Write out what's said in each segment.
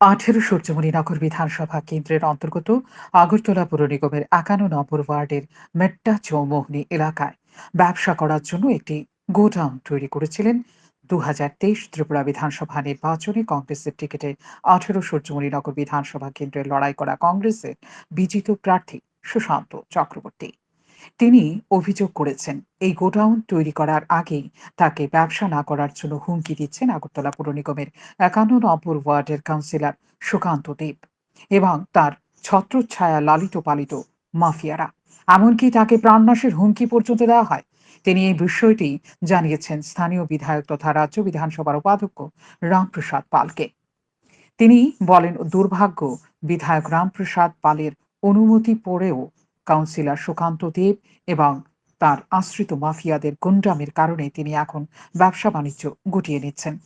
আঠেরো সূর্যমণিনগর বিধানসভা কেন্দ্রের অন্তর্গত আগরতলা পুর নিগমের একান্ন নম্বর ওয়ার্ডের মেট্টা চৌমোহনী এলাকায় ব্যবসা করার জন্য একটি গোডাউন তৈরি করেছিলেন দু ত্রিপুরা বিধানসভা নির্বাচনে কংগ্রেসের টিকিটে আঠেরো সূর্যমণিনগর বিধানসভা কেন্দ্রে লড়াই করা কংগ্রেসের বিজিত প্রার্থী সুশান্ত চক্রবর্তী। তিনি অভিযোগ করেছেন, এই গোডাউন তৈরি করার আগেই তাকে ব্যবসা না করার জন্য হুমকি দিচ্ছেন আগরতলা পুর নিগমের একান্ন নম্বর ওয়ার্ডের কাউন্সিলর সুকান্ত দেব এবং তার ছত্রছায়া লালিত পালিত মাফিয়ারা। এমনকি তাকে প্রাণনাশের হুমকি পর্যন্ত দেওয়া হয়। তিনি এই বিষয়টি জানিয়েছেন স্থানীয় বিধায়ক তথা রাজ্য বিধানসভার উপাধ্যক্ষ রামপ্রসাদ পালকে। তিনি বলেন, দুর্ভাগ্য, বিধায়ক রামপ্রসাদ পালের অনুমতি পড়েও কাউন্সিলর সুকান্ত দেব এবং তার আশ্রিত মাফিয়াদের গুন্ডামের কারণে তিনি এখন ব্যবসা বাণিজ্য গুটিয়ে নিচ্ছেন।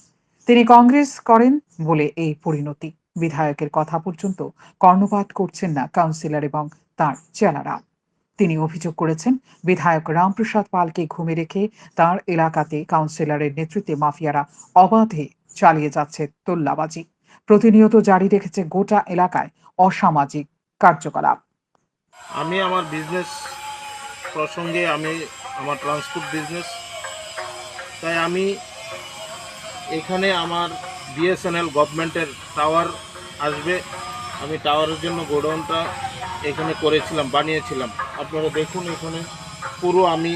তিনি কংগ্রেস করেন বলে এই পরিণতি। বিধায়কের কথা পর্যন্ত কর্ণপাত করছেন না কাউন্সিলর এবং তার চেলারা। তিনি অভিযোগ করেছেন, বিধায়ক রামপ্রসাদ পালকে ঘুমে রেখে তার এলাকাতে কাউন্সিলরের নেতৃত্বে মাফিয়ারা অবাধে চালিয়ে যাচ্ছে তোল্লাবাজি। প্রতিনিয়ত জারি রেখেছে গোটা এলাকায় অসামাজিক কার্যকলাপ। আমি আমার বিজনেস প্রসঙ্গে আমি আমার ট্রান্সপোর্ট বিজনেস তাই আমি এখানে আমার বিএসএনএল গভর্নমেন্টের টাওয়ার আসবে। আমি টাওয়ারের জন্য গোডাউনটা এখানে করেছিলাম, বানিয়েছিলাম। আপনারা দেখুন এখানে, পুরো আমি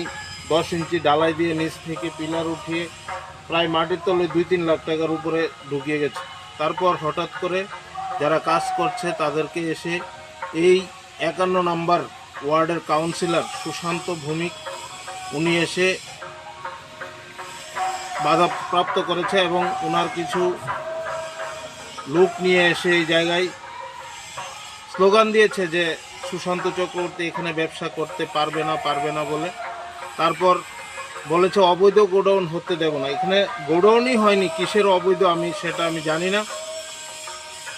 দশ ইঞ্চি ডালাই দিয়ে নিচ থেকে পিলার উঠিয়ে প্রায় মাটির তলে দুই তিন লাখ টাকার উপরে ঢুকিয়ে গেছে। তারপর হঠাৎ করে যারা কাজ করছে তাদেরকে এসে এই একান্ন নাম্বার ওয়ার্ডের কাউন্সিলর সুশান্ত ভৌমিক, উনি এসে বাধাপ্রাপ্ত করেছে এবং ওনার কিছু লোক নিয়ে এসে এই জায়গায় স্লোগান দিয়েছে যে সুশান্ত চক্রবর্তী এখানে ব্যবসা করতে পারবে না পারবে না বলে। তারপর বলেছে, অবৈধ গোডাউন হতে দেব না। এখানে গোডাউনই হয়নি, কিসের অবৈধ আমি সেটা আমি জানি না।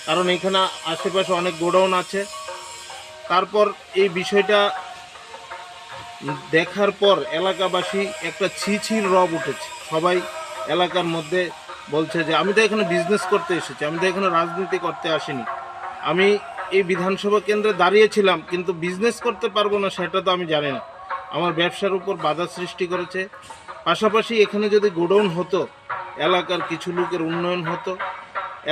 কারণ এখানে আশেপাশে অনেক গোডাউন আছে। তারপর এই বিষয়টা দেখার পর এলাকাবাসী একটা ছিছির রব উঠেছে। সবাই এলাকার মধ্যে বলছে যে, আমি তো এখানে বিজনেস করতে এসেছি, আমি তো এখানে রাজনীতি করতে আসিনি। আমি এই বিধানসভা কেন্দ্রে দাঁড়িয়েছিলাম কিন্তু বিজনেস করতে পারব না, সেটা তো আমি জানি না। আমার ব্যবসার উপর বাধা সৃষ্টি করেছে। পাশাপাশি এখানে যদি গোডাউন হতো, এলাকার কিছু লোকের উন্নয়ন হতো,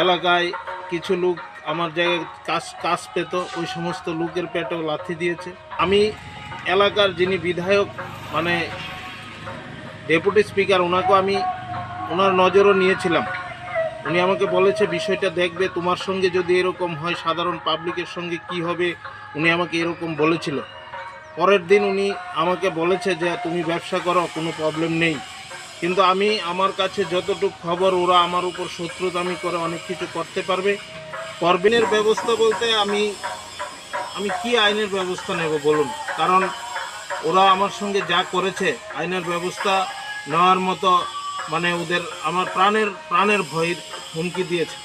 এলাকায় কিছু লোক আমার জায়গায় কাজ কাজ পেত, ওই সমস্ত লোকের পেটেও লাথি দিয়েছে। আমি এলাকার যিনি বিধায়ক মানে ডেপুটি স্পিকার, ওনাকেও আমি, ওনার নজরও নিয়েছিলাম। উনি আমাকে বলেছে, বিষয়টা দেখবে, তোমার সঙ্গে যদি এরকম হয়, সাধারণ পাবলিকের সঙ্গে কি হবে? উনি আমাকে এরকম বলেছিল। পরের দিন উনি আমাকে বলেছে যে, তুমি ব্যবসা করো, কোনো প্রবলেম নেই। কিন্তু আমি, আমার কাছে যতটুকু খবর, ওরা আমার উপর শত্রুতামি করে অনেক কিছু করতে পারবে। করবেনের ব্যবস্থা বলতে আমি আমি কি আইনের ব্যবস্থা নেব বলুন? কারণ ওরা আমার সঙ্গে যা করেছে, আইনের ব্যবস্থা নেওয়ার মতো মানে ওদের আমার প্রাণের প্রাণের ভয়ের হুমকি দিয়েছে।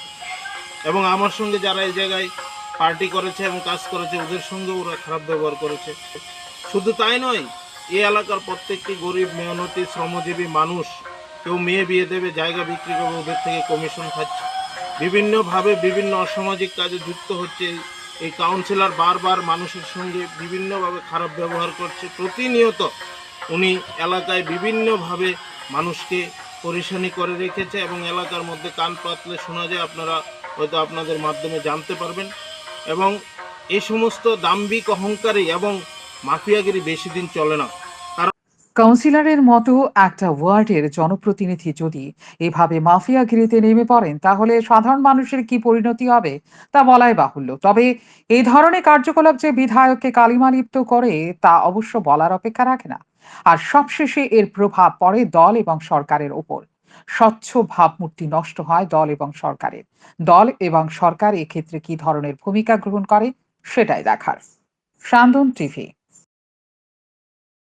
এবং আমার সঙ্গে যারা এই জায়গায় পার্টি করেছে এবং কাজ করেছে, ওদের সঙ্গে ওরা খারাপ ব্যবহার করেছে। শুধু তাই নয়, এই এলাকার প্রত্যেকটি গরিব, মেহনতি, শ্রমজীবী মানুষ, কেউ মেয়ে বিয়ে দেবে, জায়গা বিক্রি করবে, ওদের থেকে কমিশন খাচ্ছে। বিভিন্নভাবে বিভিন্ন অসামাজিক কাজে যুক্ত হচ্ছে। এই- কাউন্সিলর বারবার মানুষের সঙ্গে বিভিন্নভাবে খারাপ ব্যবহার করছে। প্রতিনিয়ত উনি এলাকায় বিভিন্নভাবে মানুষকে পরিশানি করে রেখেছে এবং এলাকার মধ্যে কান পাতলে শোনা যায়, আপনারা হয়তো আপনাদের মাধ্যমে জানতে পারবেন। এবং এই সমস্ত দাম্ভিক অহংকারী এবং মাফিয়াগিরি বেশি দিন চলে না। কাউন্সিলরের মতো একটা ওয়ার্ডের জনপ্রতিনিধি যদি এভাবে মাফিয়াগিরিতে নেমে পড়েন, তাহলে সাধারণ মানুষের কি পরিণতি হবে? তা বলাই বাহুল্য। তবে এই ধরনের কার্যকলাপ যে বিধায়ককে কালিমালিপ্ত করে, তা অবশ্য বলার অপেক্ষা রাখে না। আর সবশেষে এর প্রভাব পড়ে দল এবং সরকারের ওপর। স্বচ্ছ ভাবমূর্তি নষ্ট হয় দল এবং সরকারের। দল এবং সরকার এক্ষেত্রে কি ধরনের ভূমিকা গ্রহণ করে, সেটাই দেখার। সান্দন টিভি